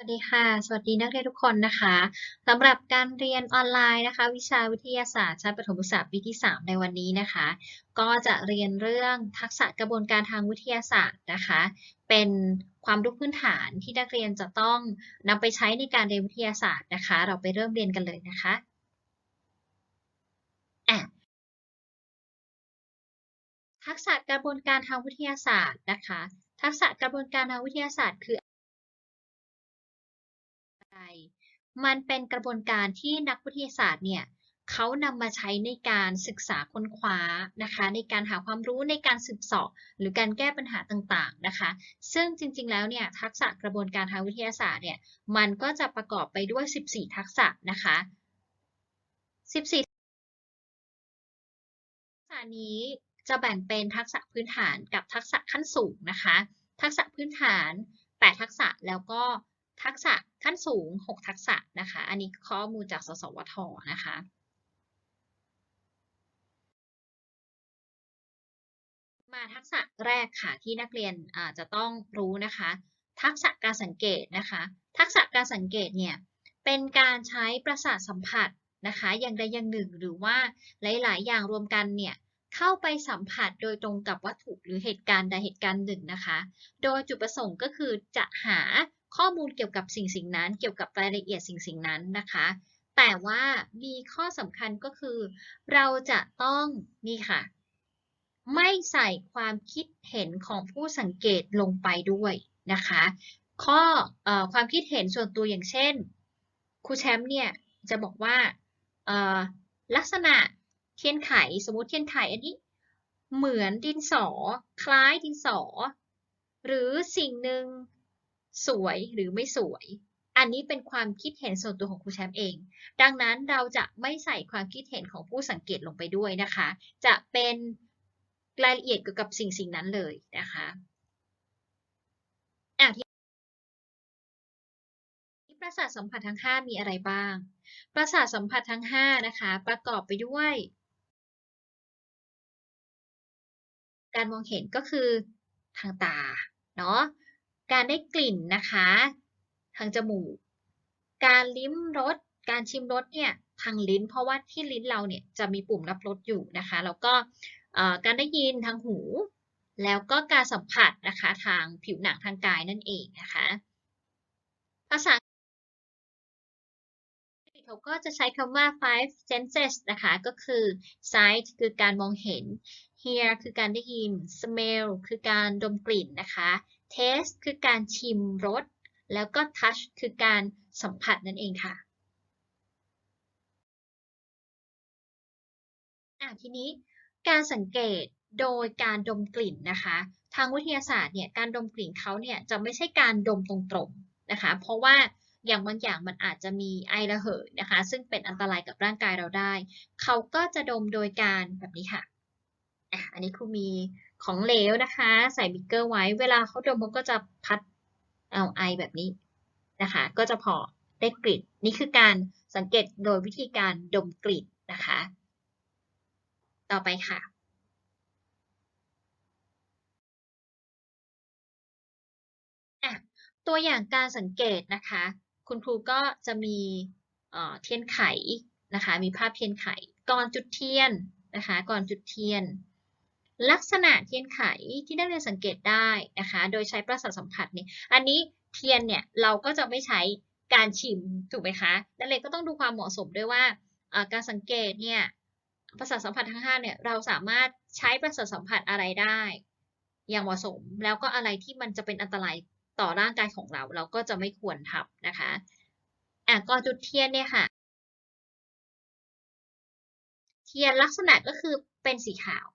สวัสดีค่ะ สวัสดีนักเรียนทุกคนนะคะสำหรับการเรียนออนไลน์นะคะ วิชาวิทยาศาสตร์ชั้นประถมศึกษาปีที่ 3 ในวันนี้นะคะ ก็จะเรียนเรื่องทักษะกระบวนการทางวิทยาศาสตร์นะคะ เป็นความรู้พื้นฐานที่นักเรียนจะต้องนำไปใช้ในการเรียนวิทยาศาสตร์นะคะ เราไปเริ่มเรียนกันเลยนะคะอะทักษะกระบวนการทางวิทยาศาสตร์นะคะ ทักษะกระบวนการทางวิทยาศาสตร์คือ มันเป็นกระบวนการที่นักวิทยาศาสตร์เนี่ยเขานำมาใช้ในการศึกษาค้นคว้านะคะ ในการหาความรู้ในการสืบเสาะหรือการแก้ปัญหาต่างๆนะคะ ซึ่งจริงๆแล้วเนี่ยทักษะกระบวนการทางวิทยาศาสตร์เนี่ยมันก็จะประกอบไปด้วย 14 ทักษะนะคะ 14 ทักษะนี้จะแบ่งเป็นทักษะพื้นฐานกับทักษะขั้นสูงนะคะ ทักษะพื้นฐาน 8 ทักษะแล้วก็ ทักษะขั้นสูง 6 ทักษะนะคะ อันนี้ข้อมูลจากสสวทนะคะมาทักษะแรกค่ะที่นักเรียนจะต้องรู้นะคะ ทักษะการสังเกตนะคะ ทักษะการสังเกตเนี่ยเป็นการใช้ประสาทสัมผัสนะคะอย่างใดอย่างหนึ่งหรือว่าหลาย ๆ อย่างรวมกันเนี่ยเข้าไปสัมผัสโดยตรงกับวัตถุหรือเหตุการณ์ใดเหตุการณ์หนึ่งนะคะ โดยจุดประสงค์ก็คือจะหา ข้อมูลเกี่ยวกับสิ่งสิ่งนั้น เกี่ยวกับรายละเอียดสิ่งสิ่งนั้นนะคะ แต่ว่ามีข้อสำคัญก็คือ เราจะต้องนี่ค่ะ ไม่ใส่ความคิดเห็นของผู้สังเกตลงไปด้วยนะคะ ข้ออความคิดเห็นส่วนตัวอย่างเช่นครูแชมป์เนี่ยจะบอกว่าลักษณะเทียนไขสมมติเทียนไขอันนี้ เหมือนดินสอ คล้ายดินสอ หรือสิ่งหนึ่ง สวยหรือไม่สวย อันนี้เป็นความคิดเห็นส่วนตัวของครูแชมป์เอง ดังนั้นเราจะไม่ใส่ความคิดเห็นของผู้สังเกตลงไปด้วยนะคะ จะเป็นรายละเอียดเกี่ยวกับสิ่งสิ่งนั้นเลยนะคะอะที่ประสาทสัมผัสทั้ง 5 มีอะไรบ้าง ประสาทสัมผัสทั้ง 5 นะคะ ประกอบไปด้วย การมองเห็นก็คือทางตา เนาะ การได้กลิ่นนะคะ ทางจมูก การลิ้มรส การชิมรสเนี่ยทางลิ้น เพราะว่าที่ลิ้นเราเนี่ยจะมีปุ่มรับรสอยู่นะคะ แล้วก็การได้ยินทางหู แล้วก็การสัมผัสนะคะทางผิวหนังทางกายนั่นเองนะคะ ภาษาเขาก็จะใช้คำว่า five senses นะคะ ก็คือ sight คือการมองเห็น hear คือการได้ยิน smell คือการดมกลิ่นนะคะ taste คือการชิมรส แล้วก็ touch คือการสัมผัสนั่นเองค่ะอะทีนี้การสังเกตโดยการดมกลิ่นนะคะ ทางวิทยาศาสตร์เนี่ยการดมกลิ่นเขาเนี่ยจะไม่ใช่การดมตรงๆนะคะ เพราะว่าอย่างบางอย่างมันอาจจะมีไอระเหยนะคะ ซึ่งเป็นอันตรายกับร่างกายเราได้ เขาก็จะดมโดยการแบบนี้ค่ะ อันนี้ครูมีของเหลวนะคะ ใส่บิ๊กเกอร์ไว้ เวลาเขาดมเขาก็จะพัดเอาไอแบบนี้นะคะ ก็จะพอได้กลิ่นนี่คือการสังเกตโดยวิธีการดมกลิ่นนะคะ ต่อไปค่ะตัวอย่างการสังเกตนะคะ คุณครูก็จะมีเทียนไขนะคะ มีภาพเทียนไข ก่อนจุดเทียนนะคะ ก่อนจุดเทียน ลักษณะเทียนไขที่นักเรียนสังเกตได้นะคะ โดยใช้ประสาทสัมผัสเนี่ย อันนี้เทียนเนี่ยเราก็จะไม่ใช้การชิมถูกไหมคะนักเรียนก็ต้องดูความเหมาะสมด้วยว่าการสังเกตเนี่ยประสาทสัมผัสทั้ง5เนี่ยเราสามารถใช้ประสาทสัมผัสอะไรได้ อย่างเหมาะสมแล้วก็อะไรที่มันจะเป็นอันตรายต่อร่างกายของเรา เราก็จะไม่ควรทำนะคะอะก่อนจุดเทียนเนี่ยค่ะ เทียนลักษณะก็คือเป็นสีขาว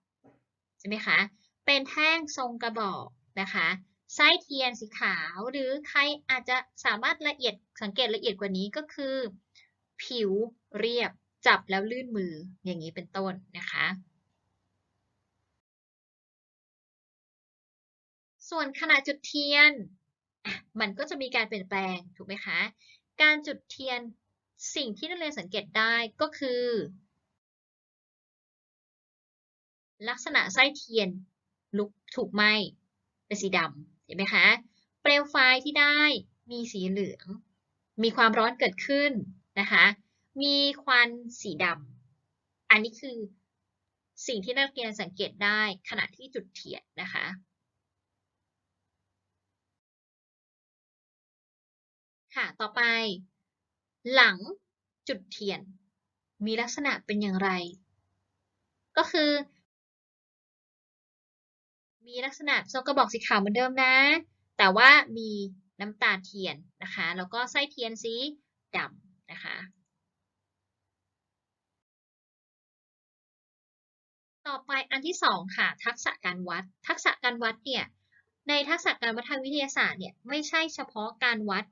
ช่ไหมคะ เป็นแท่งทรงกระบอกนะคะไส้เทียนสีขาว หรือใครอาจจะสามารถละเอียดสังเกตละเอียดกว่านี้ก็คือ ผิวเรียบจับแล้วลื่นมืออย่างนี้เป็นต้นนะคะ ส่วนขณะจุดเทียน มันก็จะมีการเปลี่ยนแปลงถูกไหมคะ การจุดเทียนสิ่งที่นักเรียนสังเกตได้ก็คือ ลักษณะไส้เทียนลุกถูกไหมเป็นสีดำเห็นไหมคะ เปลวไฟที่ได้มีสีเหลือง มีความร้อนเกิดขึ้นนะคะ มีควันสีดำอันนี้คือสิ่งที่นักเรียนสังเกตได้ขณะที่จุดเทียนนะคะค่ะ ต่อไป หลังจุดเทียน มีลักษณะเป็นอย่างไร ก็คือ มีลักษณะทรงกระบอกสีขาวเหมือนเดิมนะ แต่ว่ามีน้ำตาเทียนนะคะ แล้วก็ไส้เทียนสีดำนะคะ ต่อไปอันที่สองค่ะ ทักษะการวัด ทักษะการวัดเนี่ยในทักษะการวัดทางวิทยาศาสตร์เนี่ยไม่ใช่เฉพาะการวัด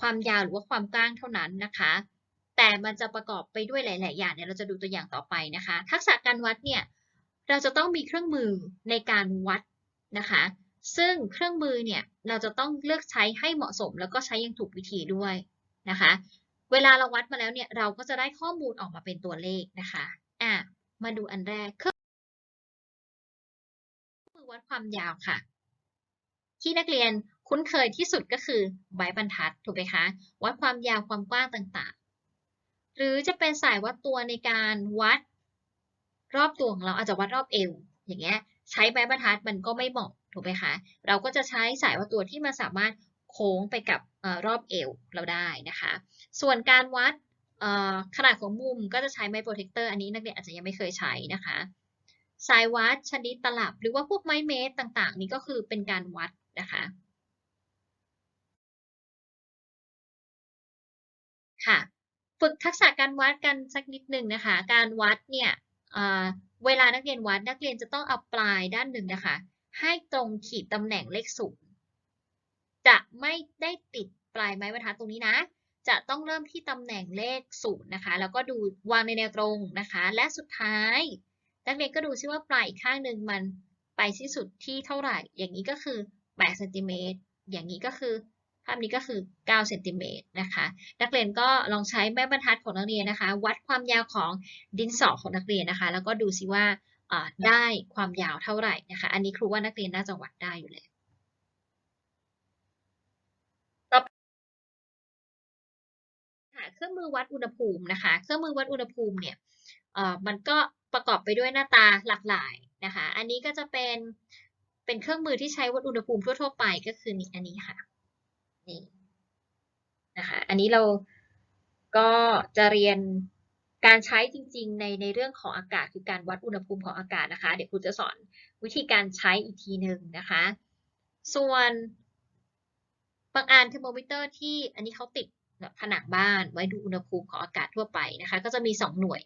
ความยาวหรือว่าความกว้างเท่านั้นนะคะ แต่มันจะประกอบไปด้วยหลาย ๆ อย่างเนี่ยเราจะดูตัวอย่างต่อไปนะคะ ทักษะการวัดเนี่ยเราจะต้องมีเครื่องมือในการวัด นะคะ ซึ่งเครื่องมือเนี่ยเราจะต้องเลือกใช้ให้เหมาะสม แล้วก็ใช้อย่างถูกวิธีด้วยนะคะ เวลาเราวัดมาแล้วเนี่ยเราก็จะได้ข้อมูลออกมาเป็นตัวเลขนะคะอะมาดูอันแรกเครื่องมือวัดความยาวค่ะ ที่นักเรียนคุ้นเคยที่สุดก็คือไม้บรรทัดถูกไหมคะวัดความยาวความกว้างต่างๆ หรือจะเป็นสายวัดตัวในการวัดรอบตัวของเราอาจจะวัดรอบเอวอย่างเงี้ย ใช้ไม้บรรทัดมันก็ไม่เหมาะถูกไหมคะ เราก็จะใช้สายวัดตัวที่มันสามารถโค้งไปกับอรอบเอวเราได้นะคะ ส่วนการวัดขนาดของมุมก็จะใช้ไม้โปรเทคเตอร์อันนี้นักเรียนอาจจะยังไม่เคยใช้นะคะ สายวัดชนิดตลับหรือว่าพวกไม้เมตรต่างๆ นี้ก็คือเป็นการวัดนะคะค่ะ ฝึกทักษะการวัดกันสักนิดหนึ่งนะคะ การวัดเนี่ย เวลานักเรียนวัดนักเรียนจะต้องเอาปลายด้านหนึ่งนะคะ ให้ตรงขีดตำแหน่งเลขศูนย์จะไม่ได้ติดปลายไม้บรรทัดตรงนี้นะ จะต้องเริ่มที่ตำแหน่งเลขศูนย์นะคะ แล้วก็ดูวางในแนวตรงนะคะ และสุดท้ายนักเรียนก็ดูซิว่าปลายอีกข้างหนึ่งมันไปที่สุดที่เท่าไหร่ อย่างนี้ก็คือ8เซนติเมตรอย่างนี้ก็คือ ภาพนี้ก็คือ9เซนติเมตรนะคะ นักเรียนก็ลองใช้แม่บรรทัดของนักเรียนนะคะ วัดความยาวของดินสอของนักเรียนนะคะ แล้วก็ดูซิว่าได้ความยาวเท่าไหร่นะคะ อันนี้ครูว่านักเรียนน่าจะวัดได้อยู่แล้วเครื่องมือวัดอุณหภูมินะคะ เครื่องมือวัดอุณหภูมิเนี่ยมันก็ประกอบไปด้วยหน้าตาหลากหลายนะคะ อันนี้ก็จะเป็นเป็นเครื่องมือที่ใช้วัดอุณหภูมิทั่วๆไปก็คือนี่อันนี้ค่ะ นี่นะคะอันนี้เราก็จะเรียนการใช้จริง ๆ ในในเรื่องของอากาศคือการวัดอุณหภูมิของอากาศนะคะ เดี๋ยวครูจะสอนวิธีการใช้อีกทีหนึ่งนะคะ ส่วนบางอันเทอร์โมมิเตอร์ที่อันนี้เขาติดผนังบ้านไว้ดูอุณหภูมิของอากาศทั่วไปนะคะ ก็จะมี 2 หน่วย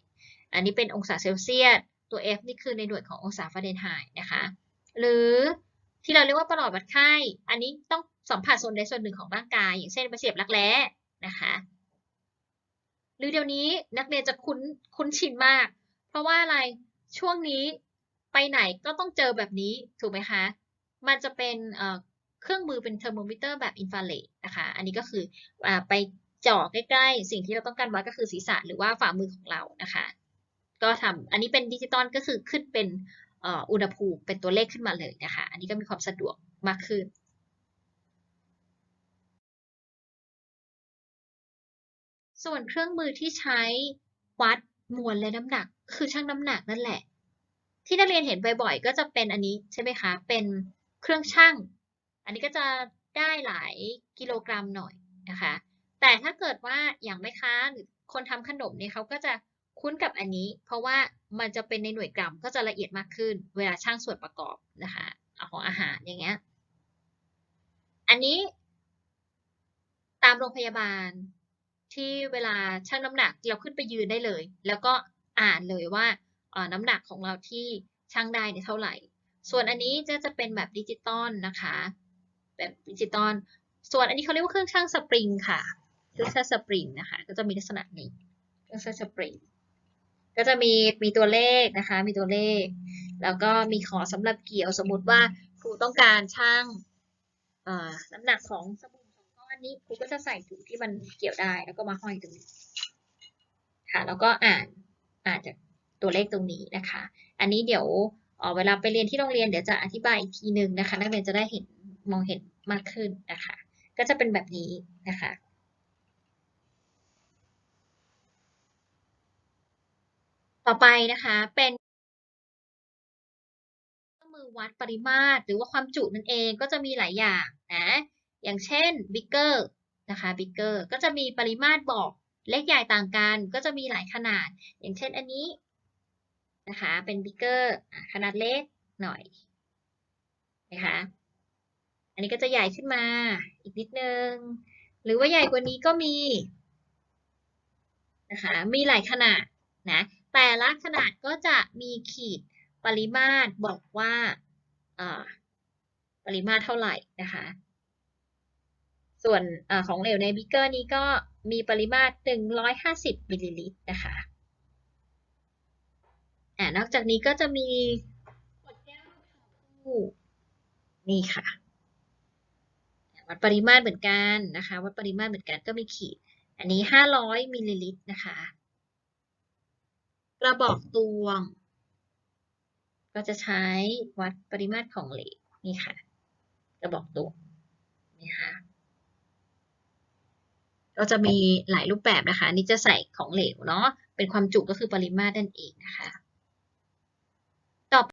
อันนี้เป็นองศาเซลเซียส ตัว F นี่คือในหน่วยขององศาฟาเรนไฮต์นะคะ หรือ ที่เราเรียกว่าประหลอดวัดไข้ อันนี้ต้องสัมผัสส่วนใดส่วนหนึ่งของร่างกาย อย่างเช่นไปเสียบรักแร้นะคะ หรือเดี๋ยวนี้นักเรียนจะคุ้นคุ้นชินมาก เพราะว่าอะไรช่วงนี้ไปไหนก็ต้องเจอแบบนี้ถูกไหมคะ มันจะเป็นเครื่องมือเป็นเทอร์โมมิเตอร์แบบอินฟราเรดนะคะ อันนี้ก็คืออไปจ่อใกล้ๆ สิ่งที่เราต้องการวัดก็คือศีรษะหรือว่าฝ่ามือของเรานะคะ ก็ทำอันนี้เป็นดิจิตอลก็คือขึ้นเป็น อุณหภูมิเป็นตัวเลขขึ้นมาเลยนะคะ อันนี้ก็มีความสะดวกมากขึ้นส่วนเครื่องมือที่ใช้วัดมวลและน้ำหนัก คือชั่งน้ำหนักนั่นแหละ ที่นักเรียนเห็นบ่อยๆ ก็จะเป็นอันนี้ใช่ไหมคะ เป็นเครื่องชั่ง อันนี้ก็จะได้หลายกิโลกรัมหน่อยนะคะ แต่ถ้าเกิดว่าอย่างแม่ค้าหรือคนทำขนมเนี่ยเขาก็จะ คุ้นกับอันนี้ เพราะว่ามันจะเป็นในหน่วยกรัมก็จะละเอียดมากขึ้น เวลาช่างส่วนประกอบนะคะของอาหารอย่างเงี้ย อันนี้ตามโรงพยาบาลที่เวลาชั่งน้ำหนักเราขึ้นไปยืนได้เลย แล้วก็อ่านเลยว่าน้ำหนักของเราที่ชั่งได้เนี่ยเท่าไหร่ ส่วนอันนี้จะจะเป็นแบบดิจิตอลนะคะ แบบดิจิตอลส่วนอันนี้เขาเรียกว่าเครื่องชั่งสปริงค่ะเครื่องชั่งสปริงนะคะ ก็จะมีลักษณะนี้เครื่องชั่งสปริง ก็จะมีมีตัวเลขนะคะ มีตัวเลข แล้วก็มีขอสำหรับเกี่ยวสมมติว่าครูต้องการช่างน้ำหนักของสบู่สองก้อนนี้ครูก็จะใส่ถุงที่มันเกี่ยวได้แล้วก็มาห้อยตรงนี้ค่ะ แล้วก็อ่านอ่านจากตัวเลขตรงนี้นะคะ อันนี้เดี๋ยวเวลาไปเรียนที่โรงเรียนเดี๋ยวจะอธิบายอีกทีหนึ่งนะคะ นักเรียนจะได้เห็นมองเห็นมากขึ้นนะคะ ก็จะเป็นแบบนี้นะคะ ต่อไปนะคะเป็นเครื่องมือวัดปริมาตร หรือว่าความจุนั่นเองก็จะมีหลายอย่างนะ อย่างเช่น beaker นะคะ beaker ก็จะมีปริมาตรบอกเล็กใหญ่ต่างกัน ก็จะมีหลายขนาด อย่างเช่นอันนี้นะคะเป็น beaker อะขนาดเล็กหน่อยนะคะอันนี้ก็จะใหญ่ขึ้นมาอีกนิดนึง หรือว่าใหญ่กว่านี้ก็มีนะคะมีหลายขนาดนะ แต่ละขนาดก็จะมีขีดปริมาตรบอกว่าปริมาตรเท่าไหร่นะคะ ส่วนอของเหลวในบิกเกอร์นี้ก็มีปริมาตร 150มิลลิลิตรนะคะอนอกจากนี้ก็จะมีขวดแก้วคู่นี่ค่ะ วัดปริมาตรเหมือนกันนะคะ วัดปริมาตรเหมือนกันก็มีขีด อันนี้ 500มิลลิลิตรนะคะ กระบอกตวง ก็จะใช้วัดปริมาตรของเหลวนี่ค่ะ กระบอกตวงนี่ค่ะก็จะมีหลายรูปแบบนะคะนนี้จะใส่ของเหลวเนาะเป็นความจุก็คือปริมาตรนั่นเองนะคะต่อไป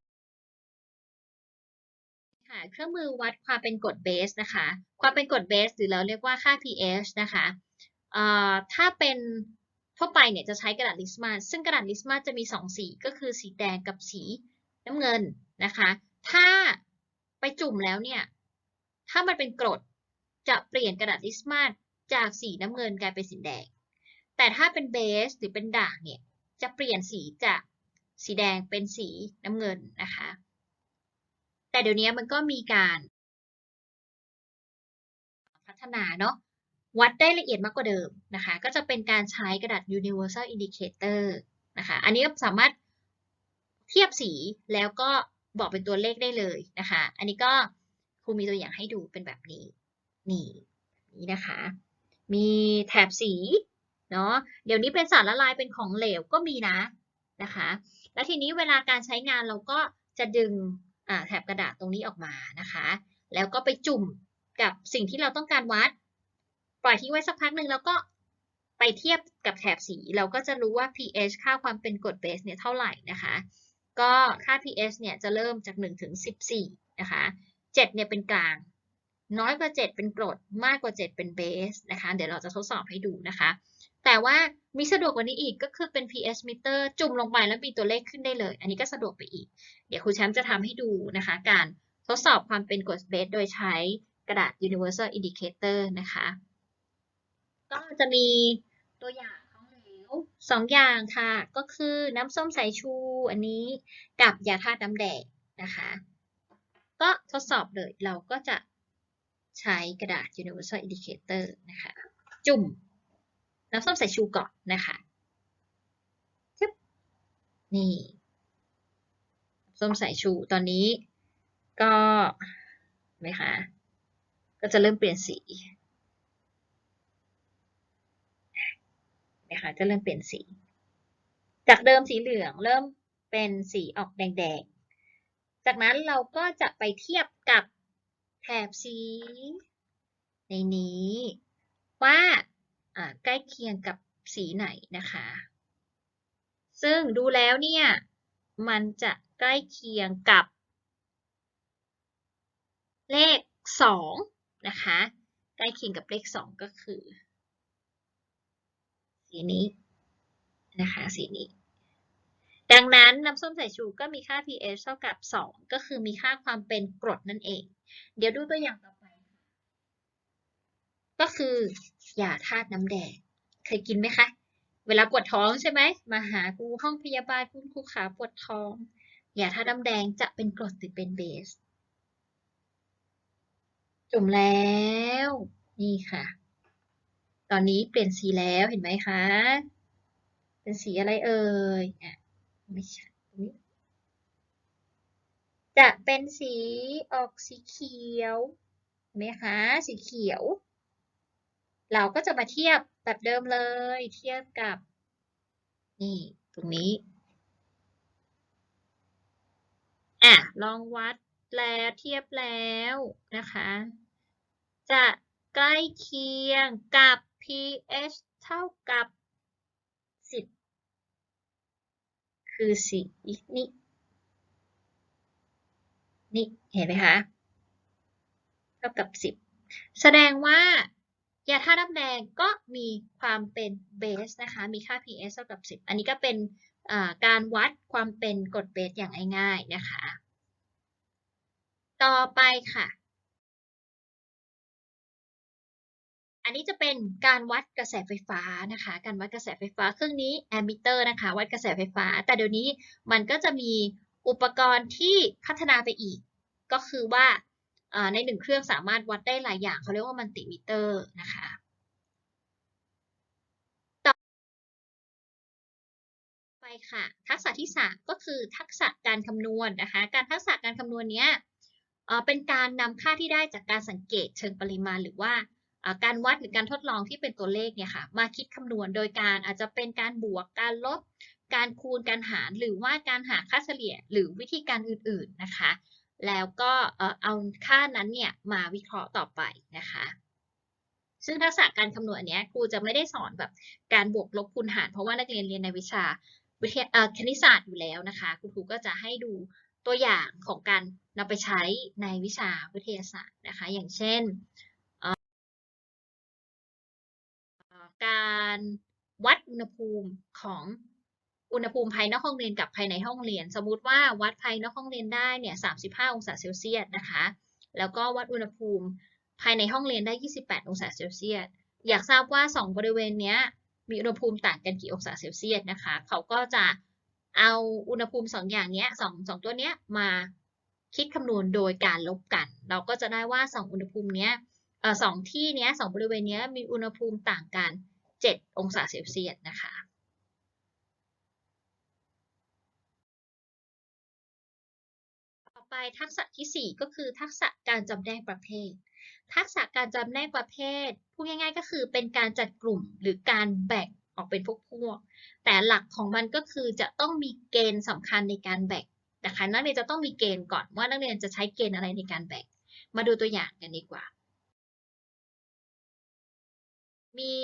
ค่ะเครื่องมือวัดความเป็นกรดเบสนะคะ ความเป็นกรดเบสหรือเราเรียกว่าค่า pH นะคะเอ่อถ้าเป็น ทั่วไปเนี่ยจะใช้กระดาษลิสมาซึ่งกระดาษลิสมาจะมี 2 สีก็คือสีแดงกับสีน้ำเงินนะคะ ถ้าไปจุ่มแล้วเนี่ย ถ้ามันเป็นกรดจะเปลี่ยนกระดาษลิสมาจากสีน้ำเงินกลายเป็นสีแดง แต่ถ้าเป็นเบสหรือเป็นด่างเนี่ยจะเปลี่ยนสีจากสีแดงเป็นสีน้ำเงินนะคะ แต่เดี๋ยวนี้มันก็มีการพัฒนาเนาะ วัดได้ละเอียดมากกว่าเดิมนะคะ ก็จะเป็นการใช้กระดาษ universal indicator นะคะ อันนี้สามารถเทียบสีแล้วก็บอกเป็นตัวเลขได้เลยนะคะ อันนี้ก็ครูมีตัวอย่างให้ดูเป็นแบบนี้ นี่นี้นะคะ มีแถบสีเนาะ เดี๋ยวนี้เป็นสารละลายเป็นของเหลวก็มีนะนะคะ แล้วทีนี้เวลาการใช้งานเราก็จะดึงแถบกระดาษตรงนี้ออกมานะคะ แล้วก็ไปจุ่มกับสิ่งที่เราต้องการวัด ปล่อยทิ้งไว้สักพักหนึ่งแล้วก็ไปเทียบกับแถบสี เราก็จะรู้ว่า pH ค่าความเป็นกรดเบสเนี่ยเท่าไหร่นะคะ ก็ค่า pH เนี่ยจะเริ่มจาก1ถึง14นะคะ7เนี่ยเป็นกลาง น้อยกว่า 7 เป็นกรดมากกว่า 7 เป็นเบสนะคะ เดี๋ยวเราจะทดสอบให้ดูนะคะ แต่ว่ามีสะดวกกว่านี้อีกก็คือเป็น pH meter จุ่มลงไปแล้วมีตัวเลขขึ้นได้เลย อันนี้ก็สะดวกไปอีก เดี๋ยวครูแชมป์จะทำให้ดูนะคะ การทดสอบความเป็นกรดเบสโดยใช้กระดาษ universal indicator นะคะ ก็จะมีตัวอย่างของเหลวสองอย่างค่ะ ก็คือน้ำส้มสายชูอันนี้กับยาธาตุน้ำแดงนะคะ ก็ทดสอบเลยเราก็จะใช้กระดาษ universal indicator นะคะ จุ่มน้ำส้มสายชูก่อนนะคะจึ๊บนี่น้ำส้มสายชูตอนนี้ก็เห็นไหมคะก็จะเริ่มเปลี่ยนสี นะคะจะเริ่มเปลี่ยนสี จากเดิมสีเหลืองเริ่มเป็นสีออกแดงๆ จากนั้นเราก็จะไปเทียบกับแถบสี ในนี้ว่าใกล้เคียงกับสีไหนนะคะ ซึ่งดูแล้วเนี่ย มันจะใกล้เคียงกับ เลข 2 นะคะ ใกล้เคียงกับเลข 2 ก็คือ สีนี้นะคะสีนี้ ดังนั้นน้ำส้มสายชูก็มีค่า pH เท่ากับ 2 ก็คือมีค่าความเป็นกรดนั่นเอง เดี๋ยวดูตัวอย่างต่อไป ก็คือยาธาตุน้ำแดง เคยกินไหมคะ เวลาปวดท้องใช่ไหม มาหาครูห้องพยาบาลคุณครูขาปวดท้องยาธาตุน้ำแดงจะเป็นกรดหรือเป็นเบส จุ่มแล้ว นี่ค่ะ ตอนนี้เปลี่ยนสีแล้วเห็นไหมคะ เป็นสีอะไรเอ่ยอะไม่ใช่จะเป็นสีออกสีเขียวเห็นไหมคะ สีเขียว เราก็จะมาเทียบแบบเดิมเลย เทียบกับ นี่ตรงนี้อะลองวัดแล้วเทียบแล้วนะคะ จะใกล้เคียงกับ pH เท่ากับ 10 คือสีนี่นี่เห็นไหมคะ เท่ากับ 10 แสดงว่ายาธาตุน้ำแดงก็มีความเป็นเบสนะคะ มีค่า pH เท่ากับ 10 อันนี้ก็เป็นการวัดความเป็นกรดเบสอย่างง่ายๆนะคะ ต่อไปค่ะ อันนี้จะเป็นการวัดกระแสไฟฟ้านะคะ การวัดกระแสไฟฟ้าเครื่องนี้แอมมิเตอร์นะคะวัดกระแสไฟฟ้า แต่เดี๋ยวนี้มันก็จะมีอุปกรณ์ที่พัฒนาไปอีก ก็คือว่าในหนึ่งเครื่องสามารถวัดได้หลายอย่างเขาเรียกว่ามัลติมิเตอร์นะคะไปค่ะ ทักษะที่ 3 ก็คือทักษะการคำนวณนะคะ การทักษะการคำนวณเนี้ยเป็นการนำค่าที่ได้จากการสังเกตเชิงปริมาณหรือว่า การวัดหรือการทดลองที่เป็นตัวเลขเนี่ยค่ะ มาคิดคำนวณโดยการอาจจะเป็นการบวกการลบ การคูณการหาร หรือว่าการหาค่าเฉลี่ยหรือวิธีการอื่นๆนะคะ แล้วก็เอาค่านั้นเนี่ยมาวิเคราะห์ต่อไปนะคะซึ่งทักษะการคำนวณเนี้ยครูจะไม่ได้สอนแบบการบวกลบคูณหาร เพราะว่านักเรียนเรียนในวิชาวิทยาคณิตศาสตร์อยู่แล้วนะคะคุณครูก็จะให้ดูตัวอย่างของการนำไปใช้ในวิชาวิทยาศาสตร์นะคะ อย่างเช่น การวัดอุณหภูมิของอุณหภูมิภายนอกห้องเรียนกับภายในห้องเรียน สมมุติว่าวัดภายนอกห้องเรียนได้เนี่ย35 องศาเซลเซียสนะคะ แล้วก็วัดอุณหภูมิภายในห้องเรียนได้ 28 องศาเซลเซียส อยากทราบว่า 2 บริเวณนี้มีอุณหภูมิต่างกันกี่องศาเซลเซียสนะคะ เขาก็จะเอาอุณหภูมิ 2 อย่างนี้2 2ตัวนี้มาคิดคำนวณโดยการลบกัน เราก็จะได้ว่า 2 อุณหภูมินี้ สองที่นี้สองบริเวณนี้มีอุณหภูมิต่างกัน 7 องศาเซลเซียสนะคะต่อไปทักษะที่ 4 ก็คือทักษะการจำแนกประเภท ทักษะการจำแนกประเภทพูดง่ายๆ ก็คือเป็นการจัดกลุ่มหรือการแบ่งออกเป็นพวกพวก แต่หลักของมันก็คือจะต้องมีเกณฑ์สำคัญในการแบ่งนะคะนักเรียนจะต้องมีเกณฑ์ก่อนว่านักเรียนจะใช้เกณฑ์อะไรในการแบ่ง มาดูตัวอย่างกันดีกว่า มี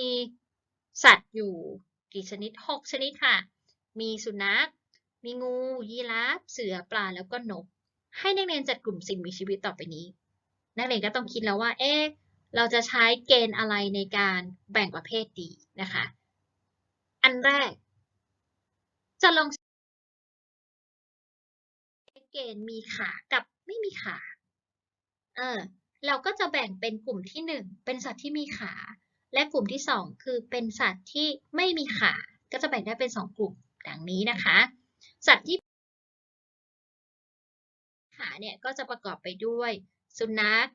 สัตว์อยู่กี่ชนิด 6 ชนิดค่ะ มีสุนัข มีงู ยีราฟ เสือ ปลา แล้วก็นก ให้นักเรียนจัดกลุ่มสิ่งมีชีวิตต่อไปนี้ นักเรียนก็ต้องคิดแล้วว่า เอ๊ะ เราจะใช้เกณฑ์อะไรในการแบ่งประเภทดีนะคะ อันแรก จะลองเกณฑ์มีขากับไม่มีขา เออ เราก็จะแบ่งเป็นกลุ่มที่หนึ่งเป็นสัตว์ที่มีขา และกลุ่มที่ 2 คือเป็นสัตว์ที่ไม่มีขา ก็จะแบ่งได้เป็น 2 กลุ่มดังนี้นะคะ สัตว์ที่ขาเนี่ยก็จะประกอบไปด้วย สุนัข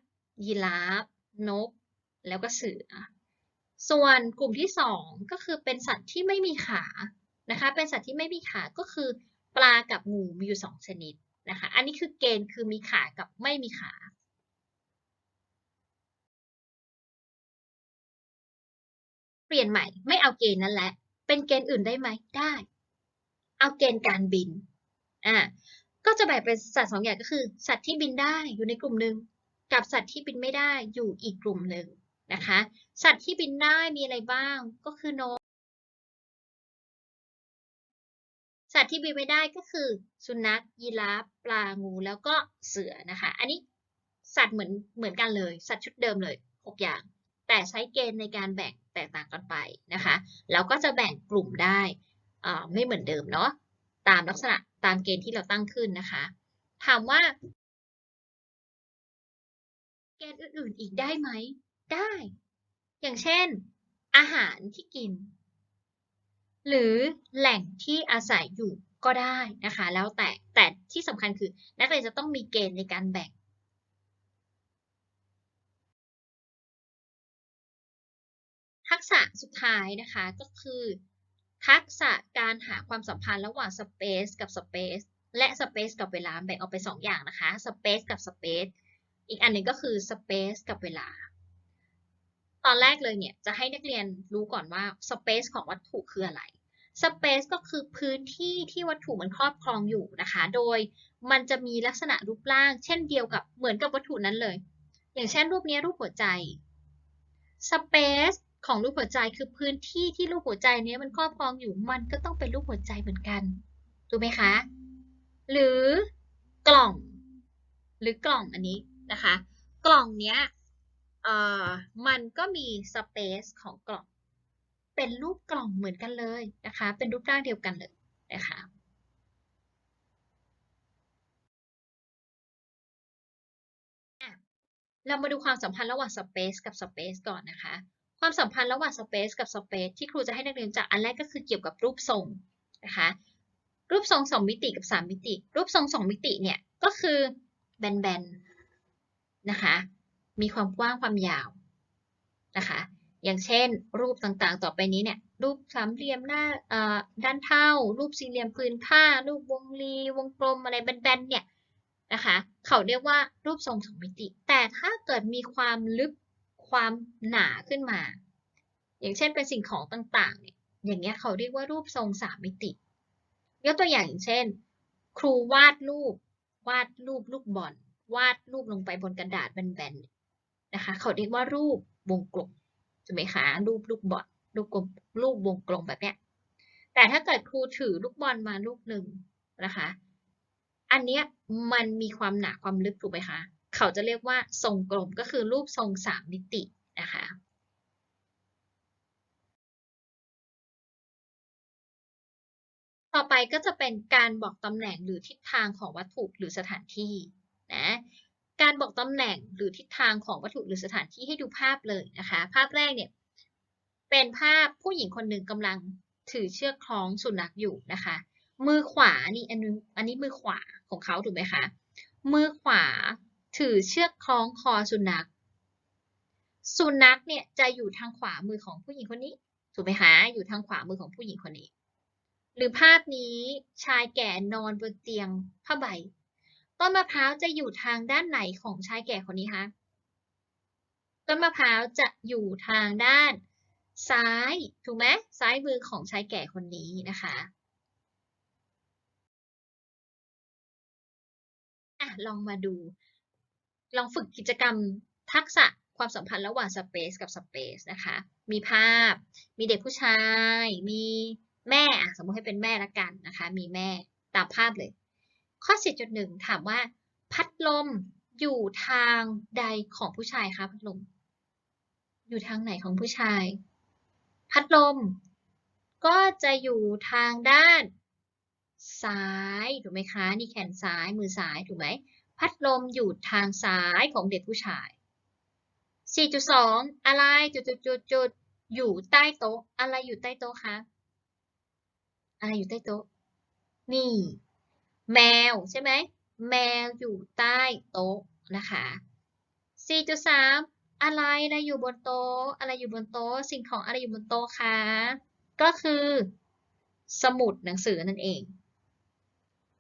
ยีราฟ นก แล้วก็เสือ ส่วนกลุ่มที่ 2 ก็คือเป็นสัตว์ที่ไม่มีขานะคะ เป็นสัตว์ที่ไม่มีขาก็คือ ปลากับงูมีอยู่ 2 ชนิดนะคะ อันนี้คือเกณฑ์คือมีขากับไม่มีขา เปลี่ยนใหม่ไม่เอาเกณฑ์นั้นแหละ เป็นเกณฑ์อื่นได้ไหมได้ เอาเกณฑ์การบินอ่าก็จะแบ่งเป็นสัตว์สองอย่างก็คือ สัตว์ที่บินได้อยู่ในกลุ่มหนึ่งกับสัตว์ที่บินไม่ได้อยู่อีกกลุ่มหนึ่งนะคะ สัตว์ที่บินได้มีอะไรบ้างก็คือนกสัตว์ที่บินไม่ได้ก็คือ สุนัขยีราฟปลางูแล้วก็เสือนะคะ อันนี้สัตว์เหมือนเหมือนกันเลย สัตว์ชุดเดิมเลยหกอย่าง แต่ใช้เกณฑ์ในการแบ่งแตกต่างกันไปนะคะ แล้วก็จะแบ่งกลุ่มได้ไม่เหมือนเดิมเนาะ ตามลักษณะตามเกณฑ์ที่เราตั้งขึ้นนะคะ ถามว่า เกณฑ์อื่นๆอีกได้ไหม ได้ อย่างเช่น อาหารที่กิน หรือแหล่งที่อาศัยอยู่ก็ได้นะคะ แล้วแต่ แต่ที่สำคัญคือนักเรียนจะต้องมีเกณฑ์ในการแบ่ง ทักษะสุดท้ายนะคะก็คือ ทักษะการหาความสัมพันธ์ระหว่าง space กับ space และ space กับเวลาแบ่งออกเป็น2อย่างนะคะ space กับ space อีกอันหนึ่งก็คือ space กับเวลา ตอนแรกเลยเนี่ยจะให้นักเรียนรู้ก่อนว่า space ของวัตถุคืออะไร space ก็คือพื้นที่ที่วัตถุมันครอบครองอยู่นะคะ โดยมันจะมีลักษณะรูปร่าง เช่นเดียวกับเหมือนกับวัตถุนั้นเลย อย่างเช่นรูปนี้รูปหัวใจ space ของรูปหัวใจคือพื้นที่ที่รูปหัวใจเนี้ยมันครอบครองอยู่มันก็ต้องเป็นรูปหัวใจเหมือนกันถูกไหมคะ หรือกล่อง หรือกล่องอันนี้นะคะ กล่องเนี้ยเอ่อมันก็มี space ของกล่อง เป็นรูปกล่องเหมือนกันเลยนะคะ เป็นรูปร่างเดียวกันเลยนะคะเรามาดูความสัมพันธ์ระหว่าง space กับ space ก่อนนะคะ ความสัมพันธ์ระหว่าง space กับ space ที่ครูจะให้นักเรียนจักอันแรกก็คือเกี่ยวกับรูปทรงนะคะรูปทรง2มิติกับ3มิติ รูปทรง2มิติเนี่ยก็คือแบนๆนะคะมีความกว้างความยาวนะคะอย่างเช่น รูปต่างๆ ต่อไปนี้เนี่ยรูปสามเหลี่ยมหน้าด้านเท่า รูปสี่เหลี่ยมพื้นผ้า รูปวงรีวงกลมอะไรแบนๆเนี่ยนะคะเขาเรียกว่ารูปทรงสองมิติ แต่ถ้าเกิดมีความลึก ความหนาขึ้นมา อย่างเช่นเป็นสิ่งของต่างๆเนี่ยอย่างเงี้ยเขาเรียกว่ารูปทรงสามมิติ ยกตัวอย่างอย่างเช่น ครูวาดรูป วาดรูปลูกบอลวาดรูปลงไปบนกระดาษแบนๆนะคะ เขาเรียกว่ารูปวงกลมถูกไหมคะรูปลูกบอลรูปกลมรูปวงกลมแบบเนี้ยแต่ถ้าเกิดครูถือลูกบอลมาลูกหนึ่งนะคะ อันเนี้ยมันมีความหนาความลึกถูกไหมคะ เขาจะเรียกว่าทรงกลมก็คือรูปทรงสามมิตินะคะต่อไปก็จะเป็นการบอกตำแหน่งหรือทิศทางของวัตถุหรือสถานที่นะการบอกตำแหน่งหรือทิศทางของวัตถุหรือสถานที่ให้ดูภาพเลยนะคะ ภาพแรกเนี่ยเป็นภาพผู้หญิงคนหนึ่งกำลังถือเชือกคล้องสุนัขอยู่นะคะ มือขวานี่อันนี้อันนี้มือขวาของเขาถูกไหมคะมือขวา ถือเชือกคล้องคอสุนัข สุนัขเนี่ยจะอยู่ทางขวามือของผู้หญิงคนนี้ ถูกไหมคะอยู่ทางขวามือของผู้หญิงคนนี้ หรือภาพนี้ชายแก่นอนบนเตียงผ้าใบ ต้นมะพร้าวจะอยู่ทางด้านไหนของชายแก่คนนี้คะต้นมะพร้าวจะอยู่ทางด้านซ้าย ถูกไหมซ้ายมือของชายแก่คนนี้นะคะอะลองมาดู ลองฝึกกิจกรรมทักษะความสัมพันธ์ระหว่าง space กับ space นะคะ มีภาพ มีเด็กผู้ชาย มีแม่สมมติให้เป็นแม่ละกันนะคะ มีแม่ตามภาพเลย ข้อ 4.1 ถามว่า พัดลมอยู่ทางใดของผู้ชายคะพัดลม อยู่ทางไหนของผู้ชาย พัดลม ก็จะอยู่ทางด้านซ้ายถูกไหมคะ นี่แขนซ้ายมือซ้ายถูกไหม พัดลมอยู่ทางซ้ายของเด็กผู้ชาย 4.2 อะไรจุดจุดจุดจุดอยู่ใต้โต๊ะ อะไรอยู่ใต้โต๊ะคะ อะไรอยู่ใต้โต๊ะ นี่ แมวใช่ไหม แมวอยู่ใต้โต๊ะนะคะ 4.3 อะไรอะไรอยู่บนโต๊ะ อะไรอยู่บนโต๊ะ สิ่งของอะไรอยู่บนโต๊ะคะ ก็คือ สมุดหนังสือนั่นเอง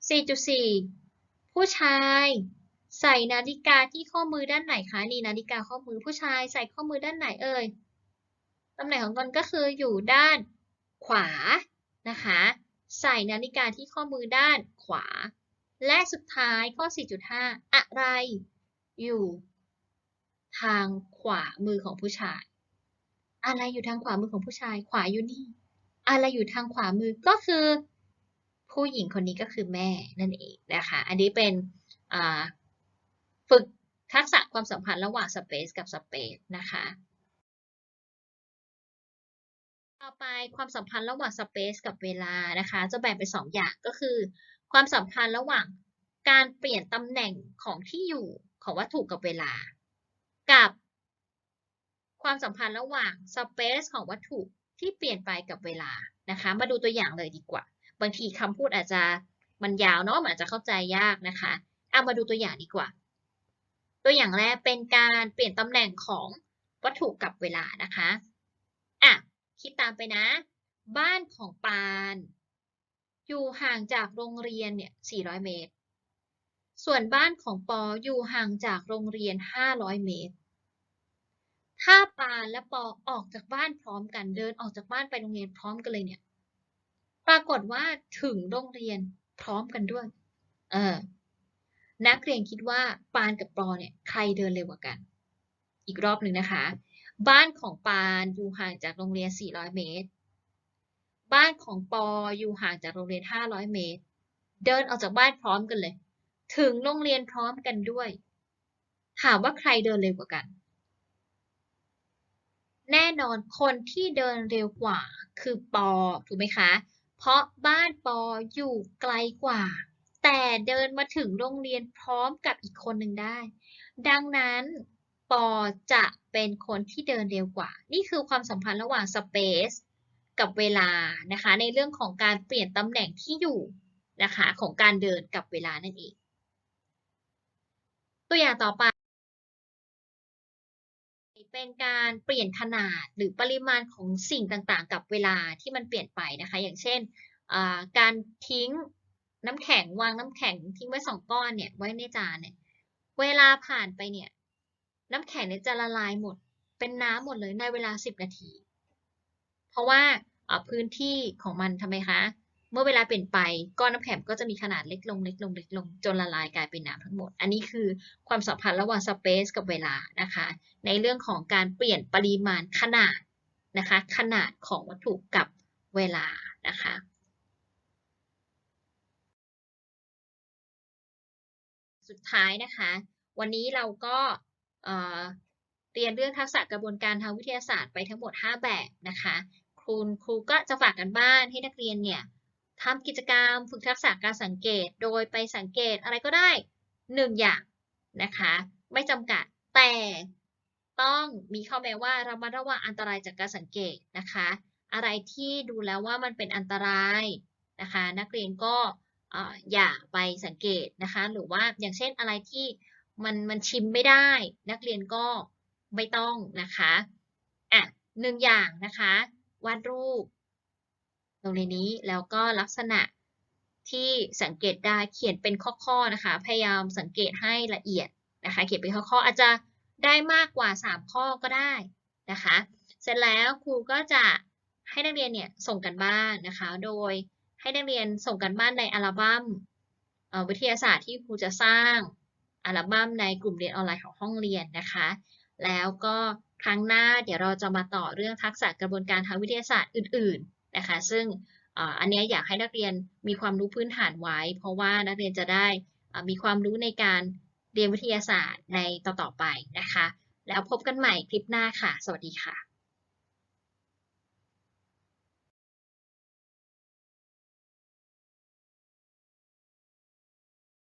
4.4 ผู้ชายใส่นาฬิกาที่ข้อมือด้านไหนคะนี่นาฬิกาข้อมือผู้ชายใส่ข้อมือด้านไหนเอ่ยตำแหน่งของมันก็คืออยู่ด้านขวานะคะ ใส่นาฬิกาที่ข้อมือด้านขวา และสุดท้ายข้อ 4.5 อะไร อยู่ ทางขวามือของผู้ชาย อะไรอยู่ทางขวามือของผู้ชาย ขวาอยู่นี่ อะไรอยู่ทางขวามือก็คือ ผู้หญิงคนนี้ก็คือแม่นั่นเองนะคะ อันนี้เป็นฝึกทักษะความสัมพันธ์ระหว่าง space กับ space นะคะ ต่อไปความสัมพันธ์ระหว่าง space กับเวลานะคะ จะแบ่งเป็น2อย่างก็คือ ความสัมพันธ์ระหว่างการเปลี่ยนตำแหน่งของที่อยู่ของวัตถุกับเวลา กับ ความสัมพันธ์ระหว่าง space ของวัตถุที่เปลี่ยนไปกับเวลานะคะ มาดูตัวอย่างเลยดีกว่า บางทีคำพูดอาจจะมันยาวเนาะมันอาจจะเข้าใจยากนะคะเอามาดูตัวอย่างดีกว่า ตัวอย่างแรกเป็นการเปลี่ยนตำแหน่งของวัตถุกับเวลานะคะอะคิดตามไปนะ บ้านของปาน อยู่ห่างจากโรงเรียนเนี่ย 400 เมตร ส่วนบ้านของปออยู่ห่างจากโรงเรียน 500 เมตร ถ้าปานและปอออกจากบ้านพร้อมกันเดินออกจากบ้านไปโรงเรียนพร้อมกันเลยเนี่ย ปรากฏว่าถึงโรงเรียนพร้อมกันด้วย เออ นักเรียนคิดว่าปานกับปอเนี่ยใครเดินเร็วกว่ากัน อีกรอบหนึ่งนะคะ บ้านของปานอยู่ห่างจากโรงเรียน 400 เมตร บ้านของปออยู่ห่างจากโรงเรียน 500 เมตร เดินออกจากบ้านพร้อมกันเลย ถึงโรงเรียนพร้อมกันด้วย ถามว่าใครเดินเร็วกว่ากัน แน่นอนคนที่เดินเร็วกว่าคือปอถูกไหมคะ เพราะบ้านปออยู่ไกลกว่า แต่เดินมาถึงโรงเรียนพร้อมกับอีกคนหนึ่งได้ ดังนั้นปอจะเป็นคนที่เดินเร็วกว่า นี่คือความสัมพันธ์ระหว่าง space กับเวลานะคะ ในเรื่องของการเปลี่ยนตำแหน่งที่อยู่นะคะของการเดินกับเวลานั่นเอง ตัวอย่างต่อไป เป็นการเปลี่ยนขนาดหรือปริมาณของสิ่งต่างๆ กับเวลาที่มันเปลี่ยนไปนะคะ อย่างเช่นการทิ้งน้ำแข็งวางน้ำแข็งทิ้งไว้สองก้อนเนี่ยไว้ในจานเนี่ยเวลาผ่านไปเนี่ยน้ำแข็งเนี่ยจะละลายหมด เป็นน้ำหมดเลยในเวลา 10 นาที เพราะว่าพื้นที่ของมันทำไมคะ มื่อเวลาเปลี่ยนไปก้อนน้ำแข็งก็จะมีขนาดเล็กลงเล็กลงเล็กลงจนละลายกลายเป็นน้ำทั้งหมด อันนี้คือความสัมพันธ์ระหว่าง space กับเวลานะคะ ในเรื่องของการเปลี่ยนปริมาณขนาดนะคะ ขนาดของวัตถุกับเวลานะคะสุดท้ายนะคะ วันนี้เราก็เเรียนเรื่องทักษะกระบวนการทางวิทยาศาสตร์ไปทั้งหมด 5 แบบนะคะคุณครูก็จะฝากกันบ้านให้นักเรียนเนี่ย ทำกิจกรรมฝึกทักษะการสังเกต โดยไปสังเกตอะไรก็ได้1อย่างนะคะ ไม่จำกัดแต่ต้องมีข้อแม้ว่าระมัดระวังอันตรายจากการสังเกตนะคะ อะไรที่ดูแล้วว่ามันเป็นอันตรายนะคะ นักเรียนก็ออย่าไปสังเกตนะคะ หรือว่าอย่างเช่นอะไรที่มันมันชิมไม่ได้ นักเรียนก็ไม่ต้องนะคะอะหนึ่งอย่างนะคะวาดรูป ตรงในนี้แล้วก็ลักษณะที่สังเกตได้เขียนเป็นข้อๆนะคะ พยายามสังเกตให้ละเอียดนะคะ เขียนเป็นข้อๆอาจจะได้มากกว่า 3 ข้อก็ได้นะคะ เสร็จแล้วครูก็จะให้นักเรียนเนี่ยส่งกันบ้านนะคะ โดยให้นักเรียนส่งกันบ้านในอัลบั้มวิทยาศาสตร์ที่ครูจะสร้างอัลบั้มในกลุ่มเรียนออนไลน์ของห้องเรียนนะคะ แล้วก็ครั้งหน้าเดี๋ยวเราจะมาต่อเรื่องทักษะกระบวนการทางวิทยาศาสตร์อื่น ๆ นะคะ ซึ่งอันนี้อยากให้นักเรียนมีความรู้พื้นฐานไว้ เพราะว่านักเรียนจะได้มีความรู้ในการเรียนวิทยาศาสตร์ในต่อๆไปนะคะ แล้วพบกันใหม่คลิปหน้าค่ะ สวัสดีค่ะ